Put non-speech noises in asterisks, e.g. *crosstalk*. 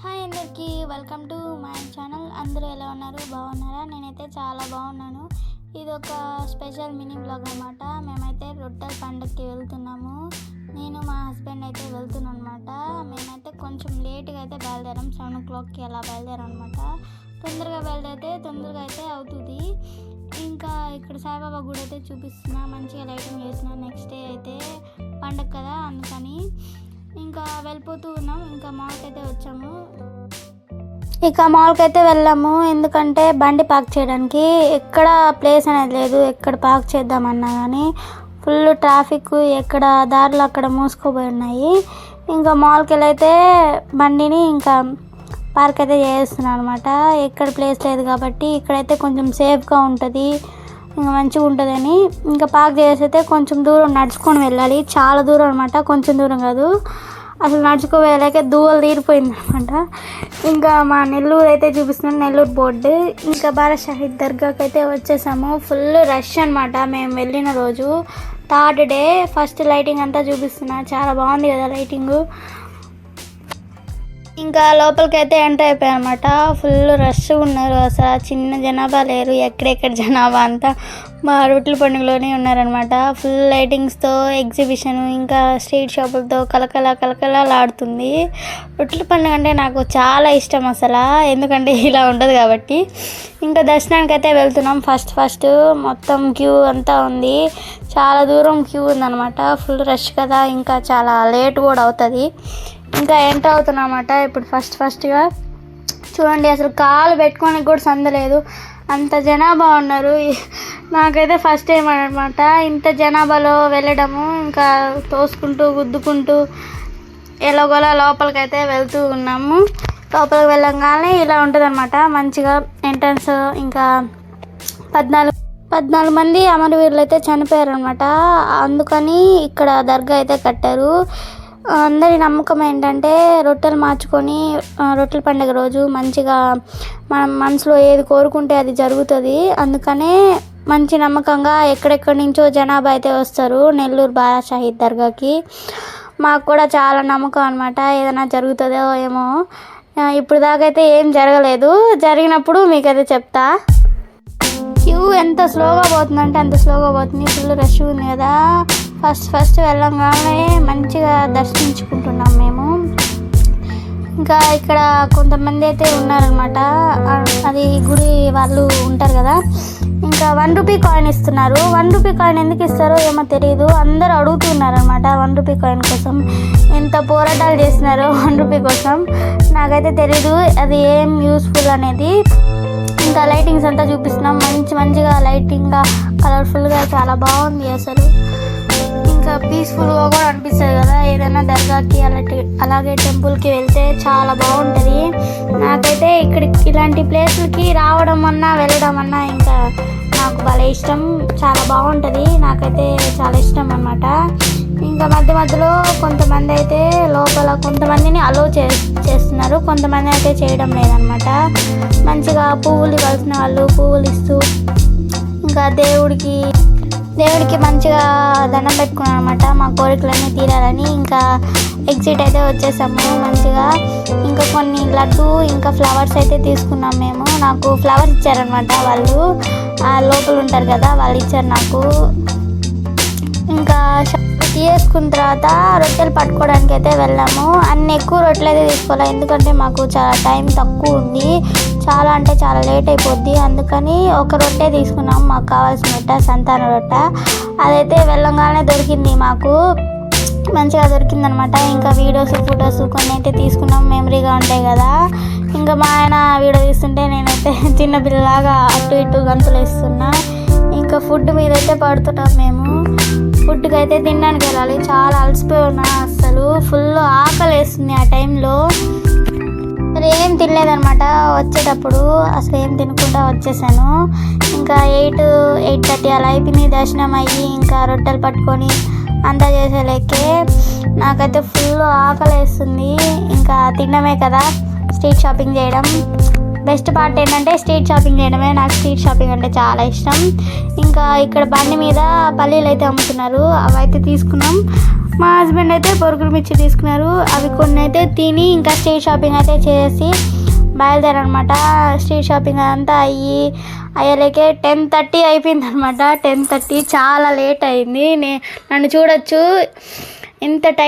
Hi అందరికీ welcome to my channel. అందరూ ఎలా ఉన్నారు? బాగున్నారా? నేనైతే చాలా బాగున్నాను. ఇది ఒక స్పెషల్ మినీ బ్లాగ్ అనమాట మేమైతే రొట్టెల పండుగకి వెళ్తున్నాము. నేను మా హస్బెండ్ అయితే వెళ్తున్నాను అనమాట మేమైతే కొంచెం లేట్గా అయితే బయలుదేరాం. సెవెన్ ఓ క్లాక్కి అలా బయలుదేరాం అనమాట తొందరగా బయలుదేరితే తొందరగా అయితే అవుతుంది. ఇంకా ఇక్కడ సాయిబాబా గుడి అయితే చూపిస్తున్నా. మంచిగా లైటింగ్ చేసిన నెక్స్ట్ డే అయితే పండగ కదా అందుకని ఇంకా వెళ్ళిపోతూ ఉన్నాం. ఇంకా మాల్కి అయితే వచ్చాము. ఇక మాల్కి అయితే వెళ్ళాము. ఎందుకంటే బండి పార్క్ చేయడానికి ఎక్కడ ప్లేస్ అనేది లేదు. ఎక్కడ పార్క్ చేద్దామన్నా కానీ ఫుల్ ట్రాఫిక్ ఎక్కడ దారులు అక్కడ మూసుకోబోయి ఉన్నాయి. ఇంకా మాల్కి వెళ్ళైతే బండిని ఇంకా పార్క్ అయితే చేస్తున్నాను అనమాట ఎక్కడ ప్లేస్ లేదు కాబట్టి ఇక్కడైతే కొంచెం సేఫ్గా ఉంటుంది. ఇంకా మంచిగా ఉంటుందని ఇంకా పార్క్ చేసి అయితే కొంచెం దూరం నడుచుకొని వెళ్ళాలి. చాలా దూరం అనమాట కొంచెం దూరం కాదు. అసలు నడుచుకోవేయలేక దూవలు తీరిపోయింది అనమాట ఇంకా మా నెల్లూరు అయితే చూపిస్తున్నాం నెల్లూరు బోర్డు. ఇంకా బారా షహీద్ దర్గాకి అయితే వచ్చేసాము. ఫుల్ రష్ అనమాట మేము వెళ్ళిన రోజు. థర్డ్ డే ఫస్ట్ లైటింగ్ అంతా చూపిస్తున్నా. చాలా బాగుంది కదా లైటింగ్ ఇంకా లోపలికి అయితే ఎంటర్ అయిపోయాయి అనమాట ఫుల్ రష్ ఉన్నారు అసలు. చిన్న జనాభా లేరు. ఎక్కడెక్కడ జనాభా అంతా మా రొట్టెల పండుగలోనే ఉన్నారనమాట. ఫుల్ లైటింగ్స్తో ఎగ్జిబిషన్ ఇంకా స్ట్రీట్ షాపులతో కలకల కలకలలాడుతుంది రొట్టెల పండుగ అంటే నాకు చాలా ఇష్టం అసలు. ఎందుకంటే ఇలా ఉండదు కాబట్టి. ఇంకా దర్శనానికి అయితే వెళ్తున్నాం. ఫస్ట్ ఫస్ట్ మొత్తం క్యూ అంతా ఉంది. చాలా దూరం క్యూ ఉందన్నమాట ఫుల్ రష్ కదా. ఇంకా చాలా లేట్ కూడా అవుతుంది. ఇంకా ఎంటర్ అవుతున్నమాట ఇప్పుడు ఫస్ట్ ఫస్ట్గా చూడండి అసలు కాలు పెట్టుకోనికి కూడా సందలేదు అంత జనాభా ఉన్నారు. నాకైతే ఫస్ట్ టైం అనమాట ఇంత జనాభాలో వెళ్ళడము ఇంకా తోసుకుంటూ గుద్దుకుంటూ ఎలాగోలా లోపలికైతే వెళ్తూ ఉన్నాము. లోపలికి వెళ్ళంగానే ఇలా ఉంటుందన్నమాట. మంచిగా ఎంట్రన్స్ ఇంకా పద్నాలుగు పద్నాలుగు మంది అమరవీరులు అయితే చనిపోయారు అనమాట అందుకని ఇక్కడ దర్గా అయితే కట్టారు. అందరి నమ్మకం ఏంటంటే రొట్టెలు మార్చుకొని రొట్టెల పండుగ రోజు మంచిగా మనం మనసులో ఏది కోరుకుంటే అది జరుగుతుంది. అందుకనే మంచి నమ్మకంగా ఎక్కడెక్కడి నుంచో జనాభా అయితే వస్తారు నెల్లూరు బారా షాహీద్ దర్గాకి. మాకు కూడా చాలా నమ్మకం అనమాట ఏదైనా జరుగుతుందో ఏమో. ఆ, ఇప్పుడు దాకైతే ఏం జరగలేదు. జరిగినప్పుడు మీకైతే చెప్తా. క్యూ ఎంత స్లోగా పోతుందంటే అంత స్లోగా పోతుంది. ఫుల్ రష్ ఉంది కదా. ఫస్ట్ ఫస్ట్ వెళ్ళంగానే మంచిగా దర్శించుకుంటున్నాం మేము. ఇంకా ఇక్కడ కొంతమంది అయితే ఉన్నారనమాట అది గుడి వాళ్ళు ఉంటారు కదా. ఇంకా వన్ రూపీ కాయిన్ ఇస్తున్నారు. వన్ రూపీ కాయిన్ ఎందుకు ఇస్తారో ఏమో తెలియదు అందరూ అడుగుతున్నారు అనమాట వన్ రూపీ కాయిన్ కోసం. ఎంత పోరాటాలు చేస్తున్నారో వన్ రూపీ కోసం. నాకైతే తెలీదు. అది ఏం యూస్ఫుల్ అనేది. ఇంకా లైటింగ్స్ అంతా చూపిస్తున్నాం. మంచి మంచిగా లైటింగ్గా కలర్ఫుల్గా చాలా బాగుంది అసలు. ఇంకా పీస్ఫుల్గా కూడా అనిపిస్తుంది కదా? ఏదైనా దర్గాకి అలాంటి అలాగే టెంపుల్కి వెళ్తే చాలా బాగుంటుంది. నాకైతే ఇక్కడికి ఇలాంటి ప్లేస్లకి రావడం అన్నా వెళ్ళడం అన్నా ఇంకా నాకు భలే ఇష్టం. చాలా బాగుంటుంది. నాకైతే చాలా ఇష్టం అనమాట ఇంకా మధ్య మధ్యలో కొంతమంది అయితే లోపల కొంతమందిని అలో చే చేస్తున్నారు. కొంతమంది అయితే చేయడం లేదనమాట మంచిగా పువ్వులు కలిసిన వాళ్ళు పువ్వులు ఇస్తూ ఇంకా దేవుడికి దేవుడికి మంచిగా దండం పెట్టుకున్నాను అనమాట మా కోరికలన్నీ తీరాలని ఇంకా ఎగ్జిట్ అయితే వచ్చేసాము మంచిగా. ఇంకా కొన్ని లడ్డు ఇంకా ఫ్లవర్స్ అయితే తీసుకున్నాం మేము. నాకు ఫ్లవర్స్ ఇచ్చారనమాట వాళ్ళు. ఆ లోపల ఉంటారు కదా వాళ్ళు ఇచ్చారు నాకు. ఇంకా తీసుకున్న తర్వాత రొట్టెలు పట్టుకోవడానికి అయితే వెళ్ళాము. అన్ని ఎక్కువ రొట్టెలు అయితే తీసుకోవాలి ఎందుకంటే మాకు చాలా టైం తక్కువ ఉంది. చాలా అంటే చాలా లేట్ అయిపోద్ది. అందుకని ఒక రొట్టె తీసుకున్నాం. మాకు కావాల్సిన రొట్టె సంతాన రొట్టె. అదైతే వెళ్ళంగానే దొరికింది మాకు. మంచిగా దొరికిందనమాట. ఇంకా వీడియోస్ ఫొటోస్ కొన్ని అయితే తీసుకున్నాం. మెమరీగా ఉంటాయి కదా. ఇంకా మా ఆయన వీడియో తీస్తుంటే నేనైతే *laughs* చిన్నపిల్లలాగా అటు ఇటు గంతులు వేస్తున్నా. ఇంకా ఫుడ్ మీద అయితే పడుతున్నాం మేము. ఫుడ్కి అయితే తినడానికి వెళ్ళాలి. చాలా అలసిపోయి ఉన్నా అసలు. ఫుల్ ఆకలి వేస్తుంది ఆ టైంలో అసలు ఏం తినలేదనమాట వచ్చేటప్పుడు అసలు ఏం తినకుండా వచ్చేసాను. ఇంకా ఎయిట్ ఎయిట్ థర్టీ అలా అయిపోయింది. దర్శనం అయ్యి ఇంకా రొట్టెలు పట్టుకొని అంతా చేసే లెక్కే నాకైతే ఫుల్ ఆకలి వేస్తుంది ఇంకా తినడమే కదా స్ట్రీట్ షాపింగ్ చేయడం. బెస్ట్ పార్ట్ ఏంటంటే స్ట్రీట్ షాపింగ్ చేయడమే. నాకు స్ట్రీట్ షాపింగ్ అంటే చాలా ఇష్టం. ఇంకా ఇక్కడ బండి మీద పల్లీలు అయితే అమ్ముతున్నారు. అవైతే తీసుకున్నాం. మా హస్బెండ్ అయితే బొరుగులు మిర్చి తీసుకున్నారు. అవి కొన్ని అయితే తిని ఇంకా స్ట్రీట్ షాపింగ్ అయితే చేసి బయలుదేరనమాట. స్ట్రీట్ షాపింగ్ అంతా అయ్యి అయ్యలేకే టెన్ థర్టీ అయిపోయింది అనమాట టెన్ థర్టీ చాలా లేట్ అయింది. నే నన్ను చూడొచ్చు. ఇంత టైం